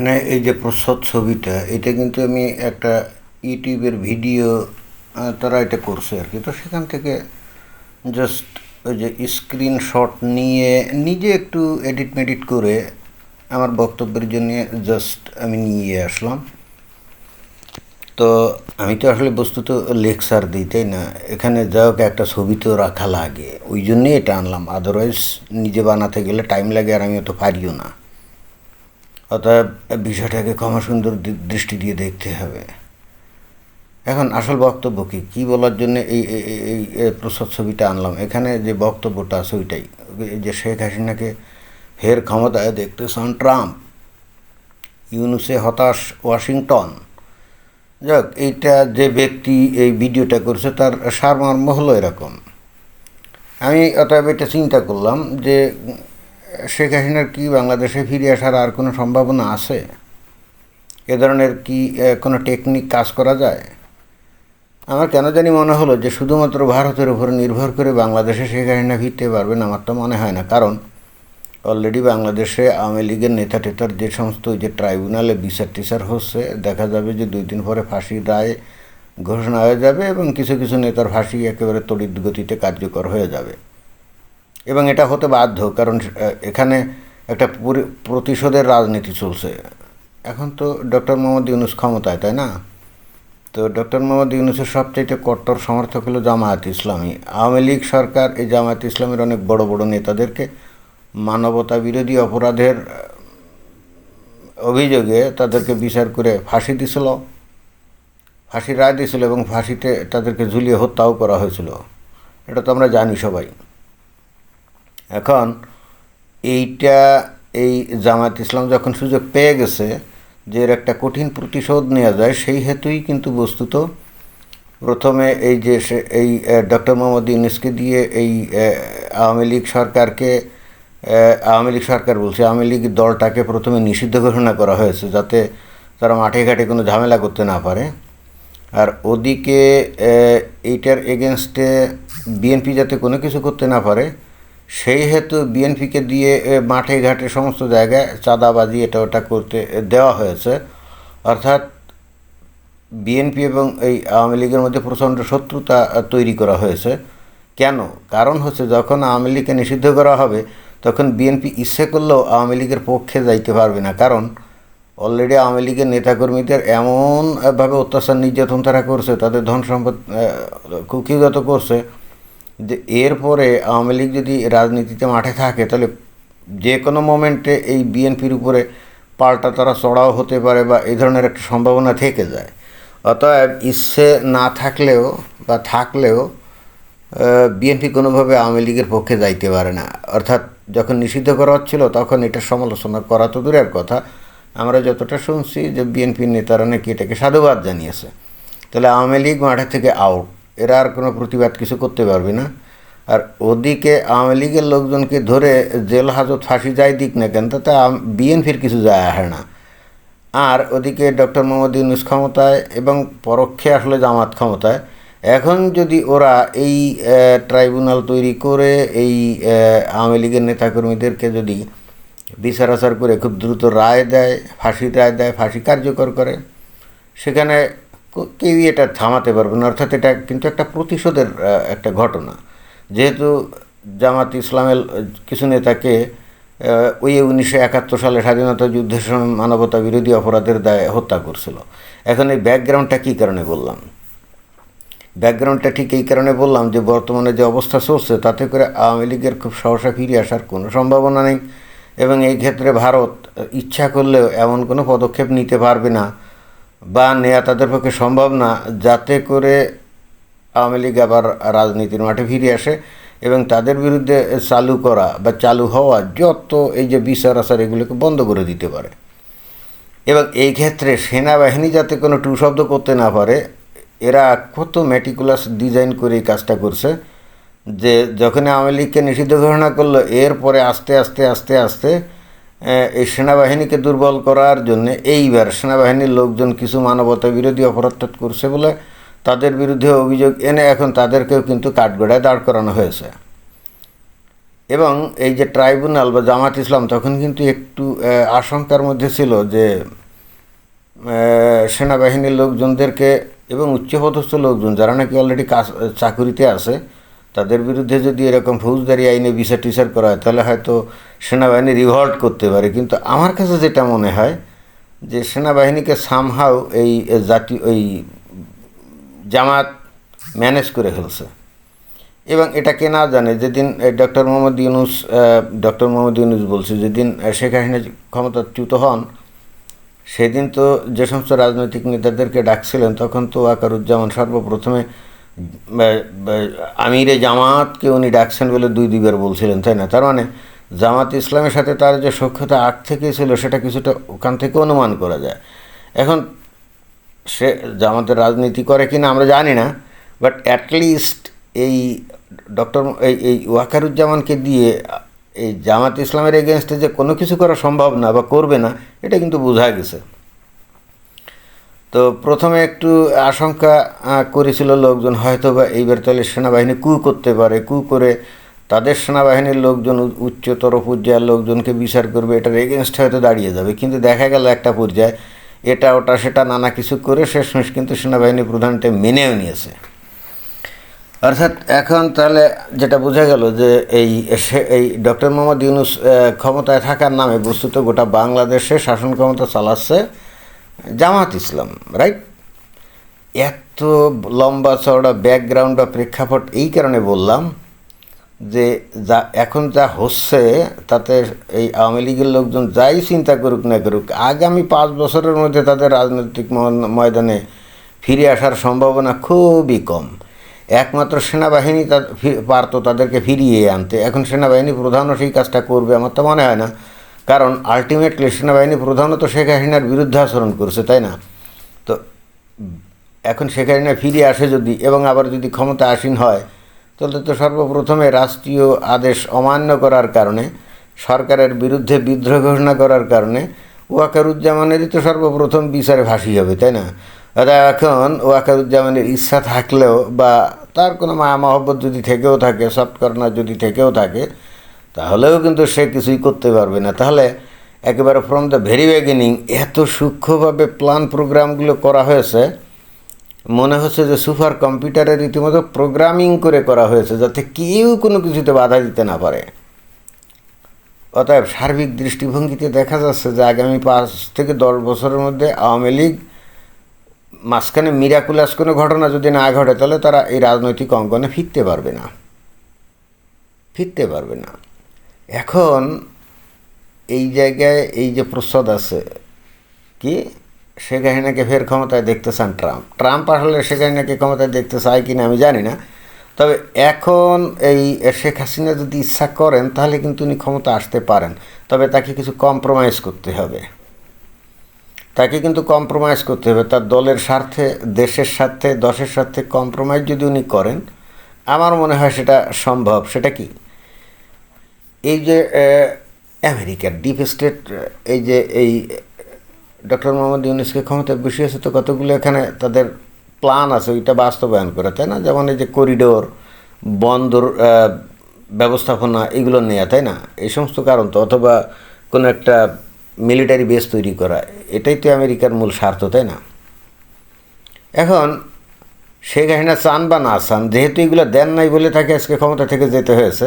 এখানে এই যে প্রচ্ছদ ছবিটা, এটা কিন্তু আমি একটা ইউটিউবের ভিডিও তারা এটা করছে আর কি। তো সেখান থেকে জাস্ট ওই যে স্ক্রিনশট নিয়ে নিজে একটু এডিট মেডিট করে আমার বক্তব্যের জন্য জাস্ট আমি নিয়ে আসলাম। তো আমি তো আসলে বস্তুত লেকচার দিই, তাই না? এখানে যা হোক একটা ছবি তো রাখা লাগে। ওই জন্যই এটা আনলাম। আদারওয়াইজ নিজে বানাতে গেলে টাইম লাগে আর আমি অত পারিও না। অতএব বিষয়টাকে ক্ষমা সুন্দর দি- দৃষ্টি দিয়ে দেখতে হবে। এখন আসল বক্তব্য কি? কী বলার জন্য এই, এই- প্রসাদ ছবিটা আনলাম? এখানে যে বক্তব্যটা আছে ওইটাই। যে শেখ হাসিনাকে ফের ক্ষমতায় দেখতে চান ট্রাম্প, ইউনুসে হতাশ ওয়াশিংটন। যাক, এইটা যে ব্যক্তি এই ভিডিওটা করছে তার সারমর্ম হলো এরকম। আমি অতএব এটা চিন্তা করলাম যে শেখ হাসিনার কি বাংলাদেশে ফিরে আসার আর কোনো সম্ভাবনা আছে? এ ধরনের কি কোনো টেকনিক কাজ করা যায়? আমার কেন জানি মনে হলো যে শুধুমাত্র ভারতের উপর নির্ভর করে বাংলাদেশে শেখ হাসিনা ফিরতে পারবেন আমার তো মনে হয় না। কারণ অলরেডি বাংলাদেশে আওয়ামী লীগের নেতা টেতার যে সমস্ত যে ট্রাইব্যুনালে বিচার টিচার হচ্ছে, দেখা যাবে যে দুই দিন পরে ফাঁসির রায় ঘোষণা হয়ে যাবে এবং কিছু কিছু নেতার ফাঁসি একেবারে তড়িৎ গতিতে কার্যকর হয়ে যাবে। এবং এটা হতে বাধ্য, কারণ এখানে একটা পরি- প্রতিশোধের রাজনীতি চলছে। এখন তো ডক্টর মোহাম্মদ ইউনুস ক্ষমতায়, তাই না? তো ডক্টর মোহাম্মদ ইউনুসের সবচাইতে কট্টর সমর্থক হলো জামায়াত ইসলামী। আওয়ামী লীগ সরকার এই জামায়াত ইসলামের অনেক বড় বড় নেতাদেরকে মানবতা বিরোধী অপরাধের অভিযোগে তাদেরকে বিচার করে ফাঁসি দিছিল। ফাঁসির রায় দিয়েছিল এবং ফাঁসিতে তাদেরকে ঝুলিয়ে হত্যাও করা হয়েছিল। এটা তো আমরা জানি সবাই। এখন এইটা, এই জামাত ইসলাম যখন সুযোগ পেয়ে গেছে যে এর একটা কঠিন প্রতিশোধ নেওয়া যায়, সেই হেতুই কিন্তু বস্তুত প্রথমে এই যে এই ডক্টর মোহাম্মদ ইউনুসকে দিয়ে এই আওয়ামী লীগ সরকারকে আওয়ামী লীগ সরকার বলছে, আওয়ামী লীগ দলটাকে প্রথমে নিষিদ্ধ ঘোষণা করা হয়েছে যাতে তারা মাঠে ঘাটে কোনো ঝামেলা করতে না পারে। আর ওদিকে এইটার এগেনস্টে বিএনপি যাতে কোনো কিছু করতে না পারে সেই হেতু বিএনপিকে দিয়ে মাঠে ঘাটে সমস্ত জায়গায় চাঁদাবাজি এটা ওটা করতে দেওয়া হয়েছে। অর্থাৎ বিএনপি এবং এই আওয়ামী লীগের মধ্যে প্রচণ্ড শত্রুতা তৈরি করা হয়েছে। কেন? কারণ হচ্ছে যখন আওয়ামী লীগকে নিষিদ্ধ করা হবে, তখন বিএনপি ইচ্ছে করলেও আওয়ামী লীগের পক্ষে যাইতে পারবে না। কারণ অলরেডি আওয়ামী লীগের নেতাকর্মীদের এমনভাবে অত্যাচার, নির্যাতন তারা করছে, তাদের ধন সম্পদ কুক্ষিগত করছে যে এরপরে আওয়ামী লীগ যদি রাজনীতিতে মাঠে থাকে, তাহলে যে কোনো মোমেন্টে এই বিএনপির উপরে পাল্টা তারা চড়াও হতে পারে বা এই ধরনের একটা সম্ভাবনা থেকে যায়। অতএব ইচ্ছে না থাকলেও বা থাকলেও বিএনপি কোনোভাবে আওয়ামী লীগের পক্ষে যাইতে পারে না। অর্থাৎ যখন নিষিদ্ধ করা হচ্ছিল, তখন এটা সমালোচনা করা তো দূরের কথা। আমরা যতটা শুনছি যে বিএনপির নেতারা নাকি এটাকে সাধুবাদ জানিয়েছে। তাহলে আওয়ামী লীগ মাঠে থেকে আউট এরা আর কোনো প্রতিবাদ কিছু করতে পারবে না। আর ওদিকে আওয়ামী লীগের লোকজনকে ধরে জেল হাজত ফাঁসি যায় দিক না কেন, তাতে বিএনপির কিছু যায় আসে না। আর ওদিকে ডক্টর মোহাম্মদ ইউনুস ক্ষমতায় এবং পরোক্ষে আসলে জামাত ক্ষমতায়। এখন যদি ওরা এই ট্রাইব্যুনাল তৈরি করে, এই আওয়ামী লীগের নেতাকর্মীদেরকে যদি বিচার আচার করে খুব দ্রুত রায় দেয়, ফাঁসির রায় দেয়, ফাঁসি কার্যকর করে, সেখানে কেউই এটা থামাতে পারবে না। অর্থাৎ এটা কিন্তু একটা প্রতিশোধের একটা ঘটনা। যেহেতু জামাত ইসলামের কিছু নেতাকে ওই উনিশশো একাত্তর সালে স্বাধীনতা যুদ্ধের সময় মানবতা বিরোধী অপরাধের দায়ে হত্যা করছিল। এখন এই ব্যাকগ্রাউন্ডটা কী কারণে বললাম? ব্যাকগ্রাউন্ডটা ঠিক এই কারণে বললাম যে, বর্তমানে যে অবস্থা চলছে, তাতে করে আওয়ামী লীগের খুব সহসা ফিরে আসার কোনো সম্ভাবনা নেই। এবং এই ক্ষেত্রে ভারত ইচ্ছা করলেও এমন কোনো পদক্ষেপ নিতে পারবে না বা নেওয়া তাদের পক্ষে সম্ভব না, যাতে করে আওয়ামী লীগ আবার রাজনীতির মাঠে ফিরে আসে এবং তাদের বিরুদ্ধে চালু করা বা চালু হওয়া যত এই যে বিচার আচার এগুলোকে বন্ধ করে দিতে পারে। এবং এই ক্ষেত্রে সেনাবাহিনী যাতে কোনো টু শব্দ করতে না পারে, এরা কত ম্যাটিকুলাস ডিজাইন করে এই কাজটা করছে যে যখন আওয়ামী লীগকে নিষিদ্ধ ঘোষণা করল, এরপরে আস্তে আস্তে আস্তে আস্তে এই সেনাবাহিনীকে দুর্বল করার জন্য এইবার সেনাবাহিনীর লোকজন কিছু মানবতা বিরোধী অপরাধ করছে বলে তাদের বিরুদ্ধে অভিযোগ এনে এখন তাদেরকেও কিন্তু কাঠগড়ায় দাঁড় করানো হয়েছে। এবং এই যে ট্রাইব্যুনাল বা জামাত ইসলাম তখন কিন্তু একটু আশঙ্কার মধ্যে ছিল যে সেনাবাহিনীর লোকজনদেরকে এবং উচ্চপদস্থ লোকজন যারা নাকি অলরেডি কাজ চাকুরিতে আছে তাদের বিরুদ্ধে যদি এরকম ফৌজদারি আইনে বিচার টিচার করা হয়, তাহলে হয়তো সেনাবাহিনী রিভল্ট করতে পারে। কিন্তু আমার কাছে যেটা মনে হয়, যে সেনাবাহিনীকে সামহাও এই জাতি, ওই জামাত ম্যানেজ করে ফেলছে। এবং এটা কে না জানে, যেদিন ডক্টর মোহাম্মদ ইউনুস ডক্টর মোহাম্মদ ইউনুস বলছে, যেদিন শেখ হাসিনা ক্ষমতাচ্যুত হন, সেদিন তো যে সমস্ত রাজনৈতিক নেতাদেরকে ডাকছিলেন, তখন তো আকারুজ্জামান সর্বপ্রথমে আমিরে জামাতকে উনি ডাকছেন বলে দুই দুইবার বলছিলেন, তাই না? তার মানে জামাত ইসলামের সাথে তার যে সখ্যতা আগ থেকেই ছিল, সেটা কিছুটা ওখান থেকে অনুমান করা যায়। এখন সে জামাতের রাজনীতি করে কিনা আমরা জানি না বাট অ্যাটলিস্ট এই ডক্টর এই এই ওয়াকারুজ্জামানকে দিয়ে এই জামাত ইসলামের এগেনস্টে যে কোনো কিছু করা সম্ভব না বা করবে না, এটা কিন্তু বোঝা গেছে। তো প্রথমে একটু আশঙ্কা করেছিল লোকজন হয়তো বা এইবার তাহলে সেনাবাহিনী কু করতে পারে, কু করে তাদের সেনাবাহিনীর লোকজন উচ্চতর পর্যায়ের লোকজনকে বিচার করবে, এটার এগেনস্ট হয়তো দাঁড়িয়ে যাবে। কিন্তু দেখা গেল একটা পর্যায়ে, এটা, ওটা, সেটা, নানা কিছু করে শেষমেশ কিন্তু সেনাবাহিনী প্রধানটা মেনেও নিয়েছে। অর্থাৎ এখন তাহলে যেটা বোঝা গেল যে এই এই ডক্টর মোহাম্মদ ইউনুস ক্ষমতায় থাকার নামে বস্তুত গোটা বাংলাদেশে শাসন ক্ষমতা চালাচ্ছে। জামাত ইসলাম রাইট এত লম্বা চওড়া ব্যাকগ্রাউন্ড বা প্রেক্ষাপট এই কারণে বললাম যে যা, এখন যা হচ্ছে তাতে এই আওয়ামী লীগের লোকজন যাই চিন্তা করুক না করুক, আগামী পাঁচ বছরের মধ্যে তাদের রাজনৈতিক ময়দানে ফিরে আসার সম্ভাবনা খুবই কম। একমাত্র সেনাবাহিনী পারতো তাদেরকে ফিরিয়ে আনতে। এখন সেনাবাহিনী প্রধানও সেই কাজটা করবে, আমার তো মনে হয় না। কারণ আলটিমেটলি সেনাবাহিনী প্রধানও তো শেখ হাসিনার বিরুদ্ধে আচরণ করছে, তাই না? তো এখন শেখ হাসিনা ফিরে আসে যদি এবং আবার যদি ক্ষমতা আসীন হয়, তাহলে তো সর্বপ্রথমে রাষ্ট্রীয় আদেশ অমান্য করার কারণে, সরকারের বিরুদ্ধে বিদ্রোহ ঘোষণা করার কারণে ওয়াকারুজ্জামানেরই তো সর্বপ্রথম বিচারে ফাঁসি হবে, তাই না? অর্থাৎ এখন ওয়াকারুজ্জামানের ইচ্ছা থাকলেও বা তার কোনো মায়া মহব্বত যদি থেকেও থাকে সফট যদি থেকেও থাকে তাহলেও কিন্তু সে কিছুই করতে পারবে না। তাহলে একেবারে ফ্রম দ্য ভেরি বিগিনিং এত সূক্ষ্মভাবে প্ল্যান প্রোগ্রামগুলো করা হয়েছে, মনে হচ্ছে যে সুপার কম্পিউটারে রীতিমতো প্রোগ্রামিং করে করা হয়েছে যাতে কেউ কোনো কিছুতে বাধা দিতে না পারে। অতএব সার্বিক দৃষ্টিভঙ্গিতে দেখা যাচ্ছে যে আগামী পাঁচ থেকে দশ বছরের মধ্যে আওয়ামী লীগ মাঝখানে মিরাকুলাস কোনো ঘটনা যদি না ঘটে, তাহলে তারা এই রাজনৈতিক অঙ্গনে ফিরতে পারবে না। ফিরতে পারবে না। এখন এই জায়গায় এই যে প্রস্তাব আছে, কি? শেখ হাসিনাকে ফের ক্ষমতায় দেখতে চান ট্রাম্প। ট্রাম্প আসলে শেখ হাসিনাকে ক্ষমতায় দেখতে চায় কিনা আমি জানি না। তবে এখন এই শেখ হাসিনা যদি ইচ্ছা করেন, তাহলে কিন্তু উনি ক্ষমতা আসতে পারেন। তবে তাকে কিছু কম্প্রোমাইজ করতে হবে। তাকে কিন্তু কম্প্রোমাইজ করতে হবে। তার দলের স্বার্থে, দেশের স্বার্থে, দশের স্বার্থে কম্প্রোমাইজ যদি উনি করেন, আমার মনে হয় সেটা সম্ভব। সেটা কি? এই যে আমেরিকার ডিপ স্টেট এই যে, এই, ডক্টর মোহাম্মদ ইউনুসকে ক্ষমতায় বসিয়েছে তো কতগুলো এখানে তাদের প্ল্যান আছে, ওইটা বাস্তবায়ন করে, তাই না? যেমন এই যে করিডোর বন্দর ব্যবস্থাপনা, এগুলো নেওয়া তাই না? এই সমস্ত কারণ তো, অথবা কোনো একটা মিলিটারি বেস তৈরি করা, এটাই তো আমেরিকার মূল স্বার্থ, তাই না? এখন, শেখ হাসিনা চান বা না চান, যেহেতু এগুলো দেন নাই বলে তাকে আজকে ক্ষমতা থেকে যেতে হয়েছে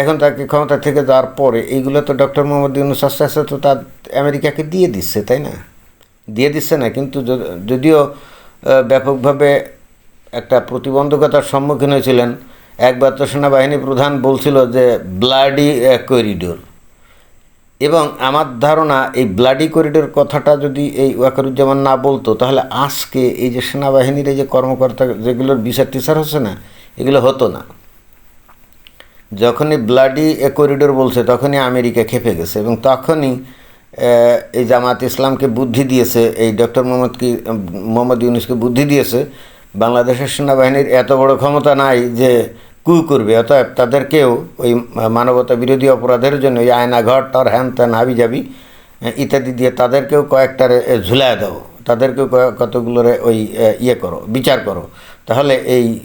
এখন তাকে ক্ষমতা থেকে যাওয়ার পরে এইগুলো তো ডক্টর মোহাম্মদ ইউনুস আস্তে আস্তে তো তার আমেরিকাকে দিয়ে দিচ্ছে, তাই না? দিয়ে দিচ্ছে না, কিন্তু যদিও ব্যাপকভাবে একটা প্রতিবন্ধকতার সম্মুখীন হয়েছিলেন, একবার তো সেনাবাহিনী প্রধান বলছিল যে ব্লাডি করিডোর। এবং আমার ধারণা এই ব্লাডি করিডোর কথাটা যদি এই ওয়াকারুজ্জামান না বলতো, তাহলে আজকে এই যে সেনাবাহিনীর এই যে কর্মকর্তা যেগুলোর বিচার টিচার হচ্ছে না, এগুলো হতো না। যখনই ব্লাডি এ করিডোর বলছে, তখনই আমেরিকা খেপে গেছে এবং তখনই এই জামাত ইসলামকে বুদ্ধি দিয়েছে, এই ডক্টর মোহাম্মদ কি, মোহাম্মদ ইউনুসকে বুদ্ধি দিয়েছে, বাংলাদেশের সেনাবাহিনীর এত বড় ক্ষমতা নাই যে কু করবে, অতএব তাদেরকেও ওই মানবতা বিরোধী অপরাধের জন্য ওই আয়নাঘর টর হ্যান ত্যান হাবি যাবি ইত্যাদি দিয়ে তাদেরকেও কয়েকটা ঝুলায় দাও তাদেরকে ক- কতগুলোরে ওই ইয়ে করো, বিচার করো, তাহলে এই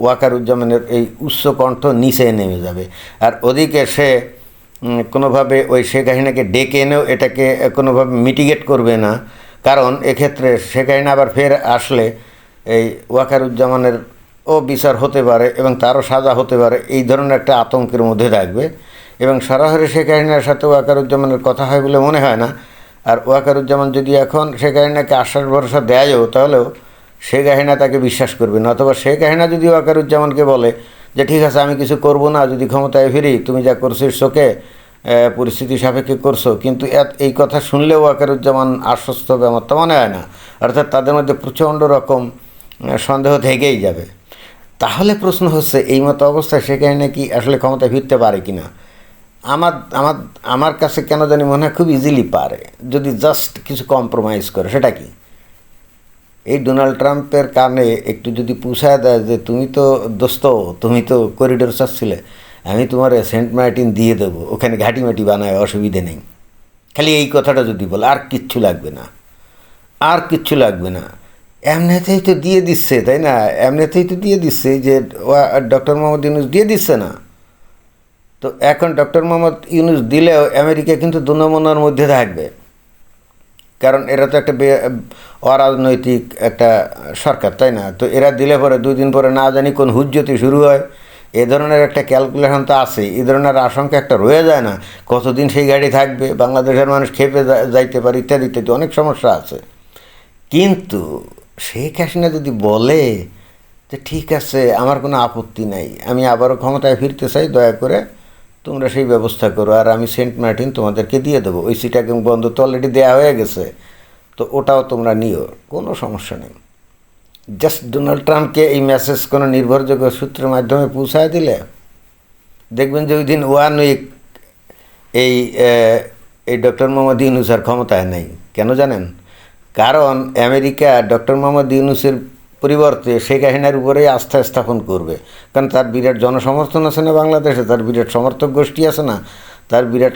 ওয়াকারুজ্জামানের এই উচ্চ কণ্ঠ নিচে নেমে যাবে। আর ওদিকে সে কোনোভাবে ওই শেখ হাসিনাকে ডেকে এনেও এটাকে কোনোভাবে মিটিগেট করবে না। কারণ এক্ষেত্রে শেখ হাসিনা আবার ফের আসলে এই ওয়াকারুজ্জামানের ও বিচার হতে পারে এবং তারও সাজা হতে পারে, এই ধরনের একটা আতঙ্কের মধ্যে থাকবে। এবং সরাসরি শেখ হাসিনার সাথে ওয়াকারুজ্জামানের কথা হয় বলে মনে হয় না। আর ওয়াকারুজ্জামান যদি এখন সে হাসিনাকে আশ্বাস ভরসা দেয়ও, তাহলেও সে কাহিনা তাকে বিশ্বাস করবে না। অথবা শেখ হাসিনা যদি ওয়াকারুজ্জামানকে বলে যে, ঠিক আছে, আমি কিছু করব না, যদি ক্ষমতায় ফিরি, তুমি যা করছ শোকে পরিস্থিতি সাপেক্ষে করছ। কিন্তু এই কথা শুনলেও ওয়াকারুজ্জামান আশ্বস্ত হবে, আমার তো মনে হয় না। অর্থাৎ তাদের মধ্যে প্রচণ্ড রকম সন্দেহ থেকেই যাবে। তাহলে প্রশ্ন হচ্ছে, এই মতো অবস্থায় হাসিনা কি আসলে ক্ষমতায় ফিরতে পারে কি না আমার আমার আমার কাছে কেন জানি মনে হয় খুব ইজিলি পারে। যদি জাস্ট কিছু কম্প্রোমাইজ করে, সেটা কি? এই ডোনাল্ড ট্রাম্পের কানে একটু যদি পুষায় দেয় যে, তুমি তো দোস্ত, তুমি তো করিডোর চাচ্ছিলে, আমি তোমার সেন্ট মার্টিন দিয়ে দেবো, ওখানে ঘাটি মাটি বানায় অসুবিধে নেই। খালি এই কথাটা যদি বলে, আর কিচ্ছু লাগবে না, আর কিচ্ছু লাগবে না। এমনিতেই তো দিয়ে দিচ্ছে, তাই না? এমনিতেই তো দিয়ে দিচ্ছে যে ডক্টর মোহাম্মদ ইউনুস দিয়ে দিচ্ছে না। তো এখন ডক্টর মোহাম্মদ ইউনুস দিলেও আমেরিকা কিন্তু দুনমনার মধ্যে থাকবে। কারণ এরা তো একটা অরাজনৈতিক একটা সরকার, তাই না? তো এরা দিলে পরে দুই দিন পরে না জানি কোন হুজ্জতি শুরু হয়। এ ধরনের একটা ক্যালকুলেশন তো আছে এই ধরনের আশঙ্কা একটা রয়ে যায় না। কতদিন সেই গাড়ি থাকবে, বাংলাদেশের মানুষ খেপে যাইতে পারে, ইত্যাদি ইত্যাদি অনেক সমস্যা আছে। কিন্তু শেখ হাসিনা যদি বলে যে, ঠিক আছে, আমার কোনো আপত্তি নাই, আমি আবারও ক্ষমতায় ফিরতে চাই, দয়া করে তোমরা সেই ব্যবস্থা করো, আর আমি সেন্ট মার্টিন তোমাদেরকে দিয়ে দেবো। ওই সিটা সিটাকিং বন্ধ, তো অলরেডি দেওয়া হয়ে গেছে। তো ওটাও তোমরা নিও, কোনো সমস্যা নেই। জাস্ট ডোনাল্ড ট্রাম্পকে এই মেসেজ কোনো নির্ভরযোগ্য সূত্রের মাধ্যমে পৌঁছায় দিলে, দেখবেন যে ওই দিন ওয়ান উইক এই এই ডক্টর মোহাম্মদ ইউনুস আর ক্ষমতায় নেই। কেন জানেন? কারণ আমেরিকা ডক্টর মোহাম্মদ ইউনুসের পরিবর্তে শেখ হাসিনার উপরেই আস্থা স্থাপন করবে। কারণ তার বিরাট জনসমর্থন আছে না বাংলাদেশে, তার বিরাট সমর্থক গোষ্ঠী আছে না, তার বিরাট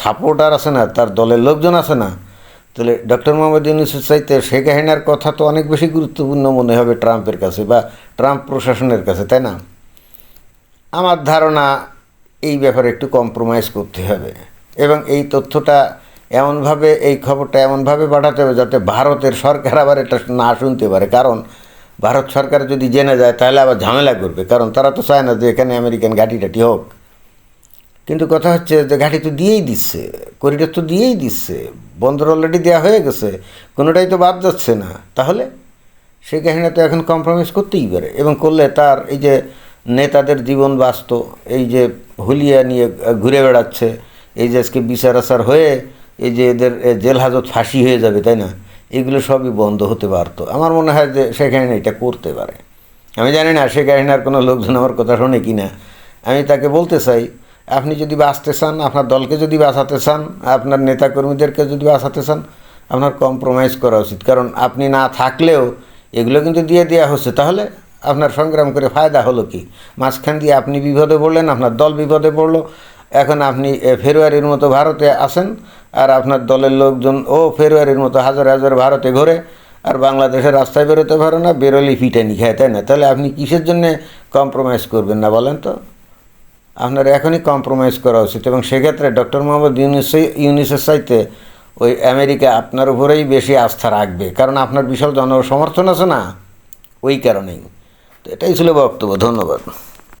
সাপোর্টার আছে না, তার দলের লোকজন আছে না। তাহলে ডক্টর মোহাম্মদ ইউনুসের চাইতে শেখ হাসিনার কথা তো অনেক বেশি গুরুত্বপূর্ণ মনে হবে ট্রাম্পের কাছে বা ট্রাম্প প্রশাসনের কাছে, তাই না? আমার ধারণা এই ব্যাপারে একটু কম্প্রোমাইজ করতে হবে। এবং এই তথ্যটা এমনভাবে, এই খবরটা এমনভাবে পাঠাতে হবে যাতে ভারতের সরকার আবার এটা না শুনতে পারে। কারণ ভারত সরকার যদি জেনে যায়, তাহলে আবার ঝামেলা করবে। কারণ তারা তো চায় না যে এখানে আমেরিকান ঘাঁটি টাটি হোক। কিন্তু কথা হচ্ছে যে ঘাঁটি তো দিয়েই দিচ্ছে করিডোর তো দিয়েই দিচ্ছে, বন্দর অলরেডি দেওয়া হয়ে গেছে, কোনোটাই তো বাদ যাচ্ছে না। তাহলে সেই কাহিনী তো এখন কম্প্রোমাইজ করতেই পারে। এবং করলে তার এই যে নেতাদের জীবন বাস্ত এই যে হুলিয়া নিয়ে ঘুরে বেড়াচ্ছে, এই যে আজকে বিচার আচার হয়ে, এই যে এদের জেল হাজত ফাঁসি হয়ে যাবে, তাই না? এগুলো সবই বন্ধ হতে পারতো। আমার মনে হয় যে সেখানে এটা করতে পারে। আমি জানি না সে কাহিনার কোনো লোকজন আমার কথা শোনে কি না আমি তাকে বলতে চাই, আপনি যদি বাঁচতে চান, আপনার দলকে যদি বাঁচাতে চান, আপনার নেতাকর্মীদেরকে যদি বাঁচাতে চান, আপনার কম্প্রোমাইজ করা উচিত। কারণ আপনি না থাকলেও এগুলো কিন্তু দিয়ে দেওয়া হচ্ছে। তাহলে আপনার সংগ্রাম করে ফায়দা হলো কি? মাঝখান দিয়ে আপনি বিপদে পড়লেন, আপনার দল বিপদে পড়ল এখন আপনি এ, ফেব্রুয়ারির মতো ভারতে আসেন আর আপনার দলের লোকজন ও ফেব্রুয়ারির মতো হাজার হাজার ভারতে ঘোরে আর বাংলাদেশের রাস্তায় বেরোতে পারে না বেরোলি ফিটানি খায় তাই না? তাহলে আপনি কিসের জন্য কম্প্রোমাইজ করবেন না বলেন তো? আপনার এখনই কম্প্রোমাইজ করা উচিত এবং সেক্ষেত্রে ডক্টর মোহাম্মদ ইউনিস ইউনিসের সাইতে ওই আমেরিকা আপনার উপরেই বেশি আস্থা রাখবে কারণ আপনার বিশাল জনসমর্থন আছে না? ওই কারণেই। তো এটাই ছিল বক্তব্য ধন্যবাদ।